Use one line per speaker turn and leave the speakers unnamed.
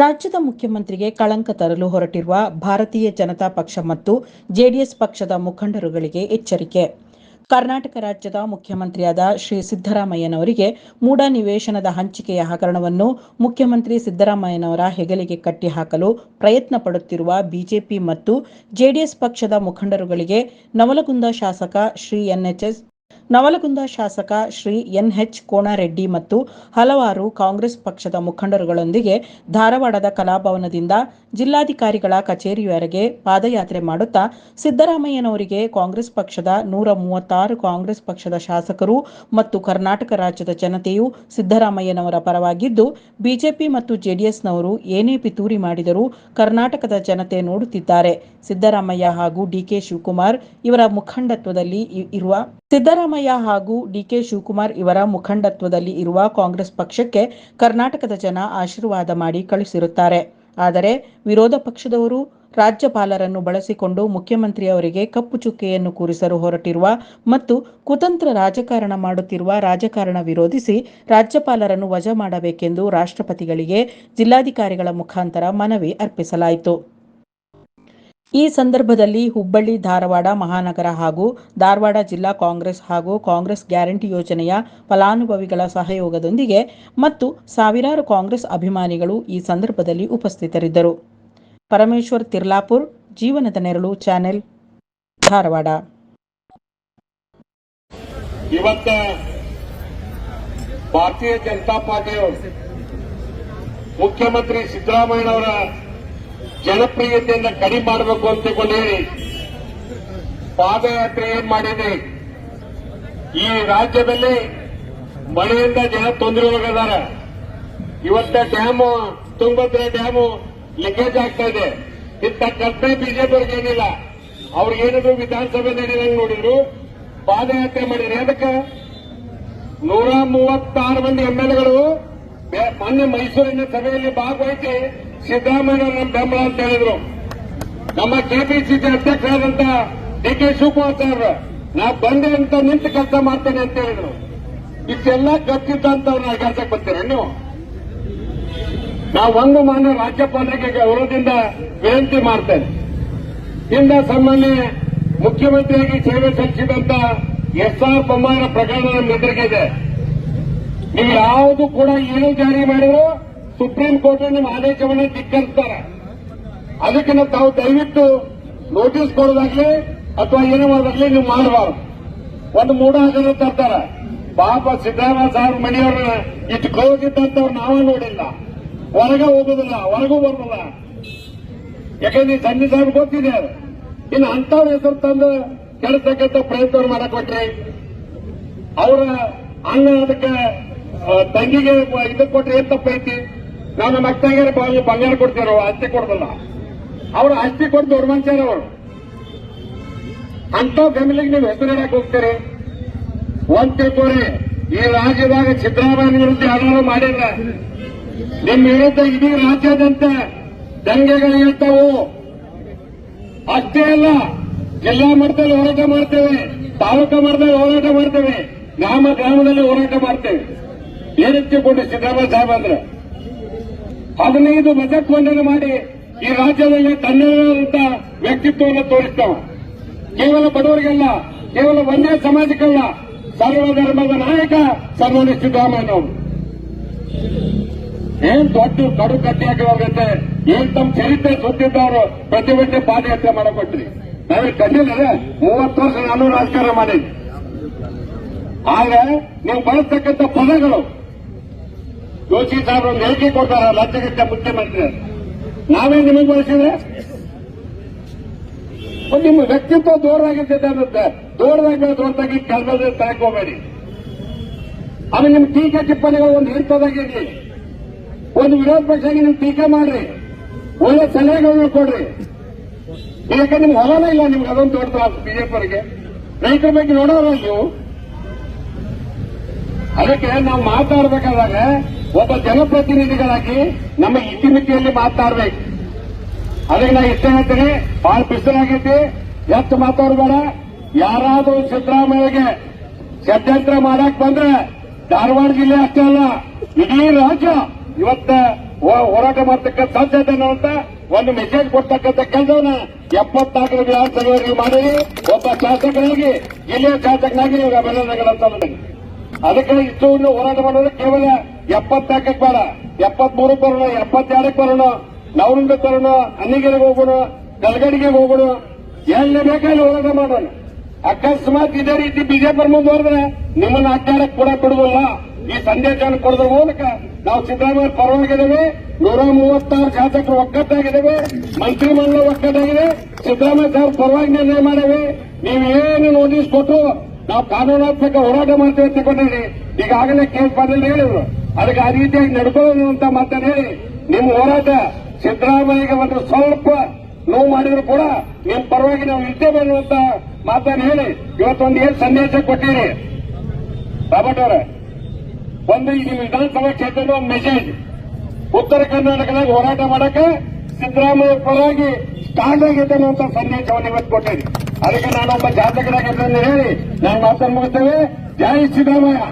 ರಾಜ್ಯದ ಮುಖ್ಯಮಂತ್ರಿಗೆ ಕಳಂಕ ತರಲು ಹೊರಟಿರುವ ಭಾರತೀಯ ಜನತಾ ಪಕ್ಷ ಮತ್ತು ಜೆಡಿಎಸ್ ಪಕ್ಷದ ಮುಖಂಡರುಗಳಿಗೆ ಎಚ್ಚರಿಕೆ. ಕರ್ನಾಟಕ ರಾಜ್ಯದ ಮುಖ್ಯಮಂತ್ರಿಯಾದ ಶ್ರೀ ಸಿದ್ದರಾಮಯ್ಯನವರಿಗೆ ಮೂಡ ನಿವೇಶನದ ಹಂಚಿಕೆಯ ಹಗರಣವನ್ನು ಮುಖ್ಯಮಂತ್ರಿ ಸಿದ್ದರಾಮಯ್ಯನವರ ಹೆಗಲಿಗೆ ಕಟ್ಟಿಹಾಕಲು ಪ್ರಯತ್ನ ಪಡುತ್ತಿರುವ ಬಿಜೆಪಿ ಮತ್ತು ಜೆಡಿಎಸ್ ಪಕ್ಷದ ಮುಖಂಡರುಗಳಿಗೆ ನವಲಗುಂದ ಶಾಸಕ ಶ್ರೀ ಎನ್ಎಚ್ಎಸ್ ನವಲಗುಂದ ಶಾಸಕ ಶ್ರೀ ಎನ್ಎಚ್ ಕೋಣಾರೆಡ್ಡಿ ಮತ್ತು ಹಲವಾರು ಕಾಂಗ್ರೆಸ್ ಪಕ್ಷದ ಮುಖಂಡರುಗಳೊಂದಿಗೆ ಧಾರವಾಡದ ಕಲಾಭವನದಿಂದ ಜಿಲ್ಲಾಧಿಕಾರಿಗಳ ಕಚೇರಿಯವರೆಗೆ ಪಾದಯಾತ್ರೆ ಮಾಡುತ್ತಾ ಸಿದ್ದರಾಮಯ್ಯನವರಿಗೆ ಕಾಂಗ್ರೆಸ್ ಪಕ್ಷದ ನೂರ ಮೂವತ್ತಾರು ಕಾಂಗ್ರೆಸ್ ಪಕ್ಷದ ಶಾಸಕರು ಮತ್ತು ಕರ್ನಾಟಕ ರಾಜ್ಯದ ಜನತೆಯು ಸಿದ್ದರಾಮಯ್ಯನವರ ಪರವಾಗಿದ್ದು, ಬಿಜೆಪಿ ಮತ್ತು ಜೆಡಿಎಸ್ನವರು ಏನೇ ಪಿತೂರಿ ಮಾಡಿದರೂ ಕರ್ನಾಟಕದ ಜನತೆ ನೋಡುತ್ತಿದ್ದಾರೆ. ಸಿದ್ದರಾಮಯ್ಯ ಹಾಗೂ ಡಿಕೆ ಶಿವಕುಮಾರ್ ಇವರ ಮುಖಂಡತ್ವದಲ್ಲಿ ಇರುವ ಸಿದ್ದರಾಮಯ್ಯ ಹಾಗೂ ಡಿಕೆ ಶಿವಕುಮಾರ್ ಇವರ ಮುಖಂಡತ್ವದಲ್ಲಿ ಇರುವ ಕಾಂಗ್ರೆಸ್ ಪಕ್ಷಕ್ಕೆ ಕರ್ನಾಟಕದ ಜನ ಆಶೀರ್ವಾದ ಮಾಡಿ ಕಳಿಸಿರುತ್ತಾರೆ. ಆದರೆ ವಿರೋಧ ಪಕ್ಷದವರು ರಾಜ್ಯಪಾಲರನ್ನು ಬಳಸಿಕೊಂಡು ಮುಖ್ಯಮಂತ್ರಿಯವರಿಗೆ ಕಪ್ಪು ಚುಕ್ಕೆಯನ್ನು ಕೂರಿಸಲು ಹೊರಟಿರುವ ಮತ್ತು ಕುತಂತ್ರ ರಾಜಕಾರಣ ಮಾಡುತ್ತಿರುವ ರಾಜಕಾರಣ ವಿರೋಧಿಸಿ ರಾಜ್ಯಪಾಲರನ್ನು ವಜಾ ಮಾಡಬೇಕೆಂದು ರಾಷ್ಟ್ರಪತಿಗಳಿಗೆ ಜಿಲ್ಲಾಧಿಕಾರಿಗಳ ಮುಖಾಂತರ ಮನವಿ ಅರ್ಪಿಸಲಾಯಿತು. ಈ ಸಂದರ್ಭದಲ್ಲಿ ಹುಬ್ಬಳ್ಳಿ, ಧಾರವಾಡ ಮಹಾನಗರ ಹಾಗೂ ಧಾರವಾಡ ಜಿಲ್ಲಾ ಕಾಂಗ್ರೆಸ್ ಹಾಗೂ ಕಾಂಗ್ರೆಸ್ ಗ್ಯಾರಂಟಿ ಯೋಜನೆಯ ಫಲಾನುಭವಿಗಳ ಸಹಯೋಗದೊಂದಿಗೆ ಮತ್ತು ಸಾವಿರಾರು ಕಾಂಗ್ರೆಸ್ ಅಭಿಮಾನಿಗಳು ಈ ಸಂದರ್ಭದಲ್ಲಿ ಉಪಸ್ಥಿತರಿದ್ದರು. ಪರಮೇಶ್ವರ್ ತಿರ್ಲಾಪುರ್, ಜೀವನದ ನೆರಳು ಚಾನೆಲ್, ಧಾರವಾಡ.
ಇವತ್ತ ಭಾರತೀಯ ಜನತಾ ಪಾರ್ಟಿಯವರು ಮುಖ್ಯಮಂತ್ರಿ ಸಿದ್ದರಾಮಯ್ಯನವರ ಜನಪ್ರಿಯತೆಯನ್ನು ಕಡಿಮೆ ಮಾಡಬೇಕು ಅಂತ ಹೇಳಿ ಪಾದಯಾತ್ರೆ ಏನ್ ಮಾಡಿದೆ? ಈ ರಾಜ್ಯದಲ್ಲಿ ಮಳೆಯಿಂದ ಜನ ತೊಂದರೆ ಒಳಗದಾರ ಇವತ್ತ ಡ್ಯಾಮು, ತುಂಗಭದ್ರಾ ಡ್ಯಾಮು ಲೀಕೇಜ್ ಆಗ್ತಾ ಇದೆ. ಇಂಥ ಕಲ್ಪನೆ ಬಿಜೆಪಿ ಏನಿಲ್ಲ ಅವ್ರಿಗೇನಿದ್ರು ವಿಧಾನಸಭೆ ನಡೆದಂಗೆ ನೋಡಿದ್ರು, ಪಾದಯಾತ್ರೆ ಮಾಡಿದ್ರೆ ಅದಕ್ಕೆ ನೂರ ಮೂವತ್ತಾರು ಮಂದಿ ಎಂಎಲ್ಎಗಳು ಮೊನ್ನೆ ಮೈಸೂರಿನ ಸಭೆಯಲ್ಲಿ ಭಾಗವಹಿಸಿ ಸಿದ್ದರಾಮಯ್ಯ ನಮ್ಮ ಬೆಂಬಲ ಅಂತ ಹೇಳಿದ್ರು. ನಮ್ಮ ಕೆಪಿಸಿಸಿ ಅಧ್ಯಕ್ಷರಾದಂತ ಡಿ ಕೆ ಶಿವಕುಮಾರ್ ಸರ್ ನಾ ಬಂದೆ ಅಂತ ನಿಂತು ಕೆಲಸ ಮಾಡ್ತೇನೆ ಅಂತ ಹೇಳಿದ್ರು. ಇಷ್ಟೆಲ್ಲ ಕತ್ತಿದ್ದಂತವ್ರನ್ನ ಕೆಲಸಕ್ಕೆ ಬರ್ತೀರಾ ನೀವು? ನಾವು ಒಂದು ಮಾನ್ಯ ರಾಜ್ಯಪಾಲರಿಗೆ ಗೌರವದಿಂದ ವಿನಂತಿ ಮಾಡ್ತೇನೆ. ಇಂದ ಸಾಮಾನ್ಯ ಮುಖ್ಯಮಂತ್ರಿಯಾಗಿ ಸೇವೆ ಸಲ್ಲಿಸಿದಂತ ಎಸ್ ಆರ್ ಬೊಮ್ಮಾಯಿರ ಪ್ರಕರಣ ನಮ್ಮ ಎದುರಿಗಿದೆ ನೀವು ಯಾವುದು ಕೂಡ ಏನು ಜಾರಿ ಮಾಡಿದ್ರು. ಸುಪ್ರೀಂ ಕೋರ್ಟ್ ನಿಮ್ಮ ಆದೇಶವನ್ನು ಧಿಕ್ಕರಿಸ್ತಾರೆ. ಅದಕ್ಕೆ ನಾವು ತಾವು ದಯವಿಟ್ಟು ನೋಟಿಸ್ ಕೊಡೋದಾಗ್ಲಿ ಅಥವಾ ಏನೋ ಮಾಡೋದಾಗ್ಲಿ ನೀವು ಮಾಡಬಾರ್ದು. ಒಂದು ಮೂಡ ಹಾಕಲು ತರ್ತಾರ. ಪಾಪ ಸಿದ್ದರಾಮಯ್ಯ ಸಾಹೇಬ್ ಮನೆಯವ್ರನ್ನ ಇಷ್ಟು ನಾವೇ ನೋಡಿಲ್ಲ. ಹೊರಗೆ ಹೋಗುದಿಲ್ಲ, ಹೊರಗೂ ಬರೋದಿಲ್ಲ. ಯಾಕಂದ್ರೆ ಸಂಜೆ ಸಾಹೇಬ್ ಗೊತ್ತಿದೆ. ಇನ್ನು ಅಂತವ್ರ ಹೆಸರು ತಂದು ಕೆಲಸಕ್ಕಂತ ಪ್ರಯತ್ನ ಮಾಡಕ್ ಕೊಟ್ರಿ ಅವರ ಅಣ್ಣ ಅದಕ್ಕೆ ತಂಗಿಗೆ ಇದು ಕೊಟ್ರೆ ಏನ್ ತಪ್ಪೈತಿ ನಾವು ನಮ್ಮ ಅಕ್ಕಂಗಾರ ಬಂಗಾರ ಕೊಡ್ತೀರೋ, ಆಸ್ತಿ ಕೊಡ್ತಲ್ಲ ಅವ್ರು ಆಸ್ತಿ ಕೊಟ್ಟು ದೊಡ್ಡ ಮನುಷ್ಯರ ಅವರು. ಅಂತ ಫ್ಯಾಮಿಲಿಗೆ ನೀವು ಹೆಸರು ಇಡಕ್ಕೆ ಹೋಗ್ತೀರಿ? ಒಂದ್ ತಿಳ್ಕೊರಿ ಈ ರಾಜ್ಯದಾಗ ಸಿದ್ದರಾಮಯ್ಯ ವಿರುದ್ಧ ಯಾರು ಮಾಡಿದ್ರೆ, ನಿಮ್ ವಿರುದ್ಧ ಇಡೀ ರಾಜ್ಯದಂತೆ ದಂಗೆಗಳು ಇರ್ತಾವು ಅಷ್ಟೇ ಅಲ್ಲ, ಜಿಲ್ಲಾ ಮಟ್ಟದಲ್ಲಿ ಹೋರಾಟ ಮಾಡ್ತೇವೆ, ತಾಲೂಕಾ ಮಟ್ಟದಲ್ಲಿ ಹೋರಾಟ ಮಾಡ್ತೇವೆ, ಗ್ರಾಮ ಗ್ರಾಮದಲ್ಲಿ ಹೋರಾಟ ಮಾಡ್ತೇವೆ. ಏನಕ್ಕೆ ಸಿದ್ದರಾಮಯ್ಯ ಸಾಹೇಬ್ ಅಂದ್ರೆ? ಹದಿನೈದು ಬಜೆಟ್ ಮಂಡನೆ ಮಾಡಿ ಈ ರಾಜ್ಯದಲ್ಲಿ ತನ್ನದಾದಂತ ವ್ಯಕ್ತಿತ್ವವನ್ನು ತೋರಿಸ್ತಾವ. ಕೇವಲ ಬಡವರಿಗಲ್ಲ, ಕೇವಲ ಒಂದೇ ಸಮಾಜಕ್ಕಲ್ಲ, ಸರ್ವ ಧರ್ಮದ ನಾಯಕ ಸನ್ಮಾನ್ಯ ಸಿದ್ದರಾಮಯ್ಯ ಏನ್ ದೊಡ್ಡ ಕಡು ಕಟ್ಟಿ ಹಾಕಿದವ್ರಂತೆ ಏನ್ ತಮ್ಮ ಚರಿತ್ರೆ ಸುತ್ತಿದ್ದವರು ಪ್ರತಿಭಟನೆ ಪಾದಯಾತ್ರೆ ಮಾಡಿಕೊಟ್ರಿ. ನಾವೇ ಕಂಡಿಲ್ಲ ಮೂವತ್ತು ವರ್ಷ ನಾನು ರಾಜಕಾರಣ ಮಾಡಿದ್ವಿ ಆದ್ರೆ ನೀವು ಬಳಸ್ತಕ್ಕಂಥ ಪದಗಳು ಜೋಶಿ ಸಾಹೇಬ್ರು ಹೇಳಿಕೆ ಕೊಡ್ತಾರ ರಾಜ್ಯಗಟ್ಟ ಮುಖ್ಯಮಂತ್ರಿ ನಾವೇ ನಿಮಗೆ ಬಳಸಿದ್ರೆ? ನಿಮ್ಮ ವ್ಯಕ್ತಿತ್ವ ದೂರವಾಗಿರ್ತದೆ ಅನ್ನತ್ತೆ. ದೂರದಾಗಿ ಅಂತ ಕೆಲಸದಲ್ಲಿ ತಾಯ್ಕೋಬೇಡಿ ಆಮೇಲೆ ನಿಮ್ ಟೀಕೆ ಟಿಪ್ಪಣಿಗಳು ಒಂದು ಹಿಡಿತದಾಗಿರ್ಲಿ ಒಂದು ವಿರೋಧ ಪಕ್ಷಕ್ಕೆ ನೀವು ಟೀಕೆ ಮಾಡ್ರಿ. ಒಳ್ಳೆ ಸಲಹೆಗಳನ್ನ ಕೊಡ್ರಿ. ಯಾಕಂದ್ರೆ ನಿಮ್ಗೆ ಹೊಲನೇ ಇಲ್ಲ ನಿಮ್ಗೆ ಅದೊಂದು ದೊಡ್ಡ ಬಿಜೆಪಿಯವರಿಗೆ. ರೈತರ ಬಗ್ಗೆ ನೋಡೋಲ್ಲ ನೀವು. ಅದಕ್ಕೆ ನಾವು ಮಾತಾಡಬೇಕಾದಾಗ ಒಬ್ಬ ಜನಪ್ರತಿನಿಧಿಗಳಾಗಿ ನಮ್ಮ ಇತಿಮಿತಿಯಲ್ಲಿ ಮಾತಾಡ್ಬೇಕು. ಅದಕ್ಕೆ ನಾ ಇಷ್ಟ ಹೇಳ್ತೀನಿ ಬಹಳ ಬಿಸಿಲಾಗೈತಿ ಎತ್ತು ಮಾತಾಡಬೇಡ. ಯಾರಾದರೂ ಸಿದ್ದರಾಮಯ್ಯಗೆ ಷಡ್ಯಂತ್ರ ಮಾಡಕ್ ಬಂದ್ರೆ ಧಾರವಾಡ ಜಿಲ್ಲೆ ಅಷ್ಟೇ ಅಲ್ಲ, ಇಡೀ ರಾಜ್ಯ ಇವತ್ತ ಹೋರಾಟ ಮಾಡತಕ್ಕ ಸಾಧ್ಯತೆ ಅಂತ ಒಂದು ಮೆಸೇಜ್ ಕೊಡ್ತಕ್ಕಂಥ ಕೆಲಸವನ್ನ ಎಪ್ಪತ್ನಾಲ್ಕು ವಿಧಾನಸಭೆಯವರಿಗೆ ಮಾಡಿ ಒಬ್ಬ ಶಾಸಕನಾಗಿ, ಜಿಲ್ಲೆಯ ಶಾಸಕನಾಗಿ ಇವಾಗ ಅಭಿನಂದನೆಗಳಂತ ನನಗೆ ಅದಕ್ಕೆ ಇಷ್ಟು ಇನ್ನು ಹೋರಾಟ ಮಾಡೋದು ಕೇವಲ ಎಪ್ಪತ್ನಾಲ್ಕಕ್ಕೆ ಬೇಡ. ಎಪ್ಪತ್ಮೂರಕ್ಕೆ ಬರೋಣ, ಎಪ್ಪತ್ತೆರಡಕ್ಕೆ ಬರೋಣ ನವರಿಂದ ತರೋಣ ಅನ್ನಿಗೆರೆಗೆ ಹೋಗೋಣ ಕಲ್ಗಡಿಗೆ ಹೋಗೋಣ. ಎಲ್ಲಿ ಬೇಕಾದ್ರೆ ಹೋರಾಟ ಮಾಡೋಣ. ಅಕಸ್ಮಾತ್ ಇದೇ ರೀತಿ ಬಿಜೆಪಿ ಮುಂದುವರೆದ್ರೆ ನಿಮ್ಮನ್ನ ಅಡ್ಡಾಡಕ್ ಕೂಡ ಬಿಡುವುದಿಲ್ಲ ಈ ಸಂದೇಶವನ್ನು ಕೊಡೋದ್ರ ಮೂಲಕ ನಾವು ಸಿದ್ದರಾಮಯ್ಯ ಪರವಾಗಿದ್ದೇವೆ. ನೂರ ಮೂವತ್ತಾರು ಶಾಸಕರು ಒಗ್ಗಟ್ಟಾಗಿದ್ದೇವೆ. ಮಂತ್ರಿಮಂಡಲ ಒಗ್ಗಟ್ಟಾಗಿದೆ. ಸಿದ್ದರಾಮಯ್ಯ ಸಾಹೇಬ್ ಪರವಾಗಿ ನಿರ್ಣಯ ಮಾಡೇವೆ. ನೀವು ಏನು ನೋಟಿಸ್ ಕೊಟ್ಟರು ನಾವು ಕಾನೂನಾತ್ಮಕ ಹೋರಾಟ ಮಾಡ್ತೇವೆ ಅಂತ ತಗೊಂಡಿರಿ ಈಗಾಗಲೇ ಕೇಸ್ ಬಂದ್ರೆ ಹೇಳಿದ್ರು. ಅದಕ್ಕೆ ಆ ರೀತಿಯಾಗಿ ನಡ್ಕೊಳ್ಳೋದು ಅಂತ ಮಾತನ್ನು ಹೇಳಿ, ನಿಮ್ಮ ಹೋರಾಟ ಸಿದ್ದರಾಮಯ್ಯಗೆ ಒಂದು ಸ್ವಲ್ಪ ನೋವು ಮಾಡಿದ್ರು ಕೂಡ ನಿಮ್ ಪರವಾಗಿ ನಾವು ಇದ್ದೇವೆ ಅನ್ನುವಂತ ಮಾತನ್ನು ಹೇಳಿ, ಇವತ್ತೊಂದು ಏನ್ ಸಂದೇಶ ಕೊಟ್ಟಿರಿ? ರಾಬರ್ಟ್ ಅವರೇ ಒಂದು ಈ ವಿಧಾನಸಭಾ ಕ್ಷೇತ್ರದ ಒಂದು ಮೆಸೇಜ್ ಉತ್ತರ ಕರ್ನಾಟಕದಾಗ ಹೋರಾಟ ಮಾಡಕ್ಕೆ ಸಿದ್ದರಾಮಯ್ಯ ಪರವಾಗಿ ಸ್ಟಾರ್ಟ್ ಆಗಿದ್ದೇನೆ ಅಂತ ಸಂದೇಶವನ್ನು ಇವತ್ತು ಕೊಟ್ಟಿದೆ ಅದಕ್ಕೆ ನಾನೊಬ್ಬ ಜಾತಕರಾಗಿದ್ದೇನೆ ಹೇಳಿ ನಾನು ಮಾತನ್ನು ಮುಗಿಸ್ತೇವೆ ಜೈ ಸಿದ್ದರಾಮಯ್ಯ.